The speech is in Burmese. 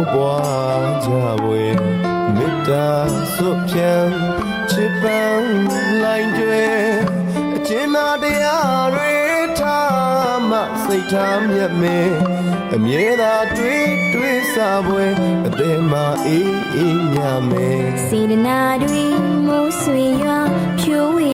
မပွားကြဝေမေတ္တာစွဖြံချစ်ပန်းလိုင်းတွေအကျဉ်းနာတရားတွေထားမှစိတ်ထားမြတ်မင်းအမြဲသာတွေးတွေးစားပွဲအသည်မှာအေးအေးညမဲစေတနာတွေမိုးဆွေရွာ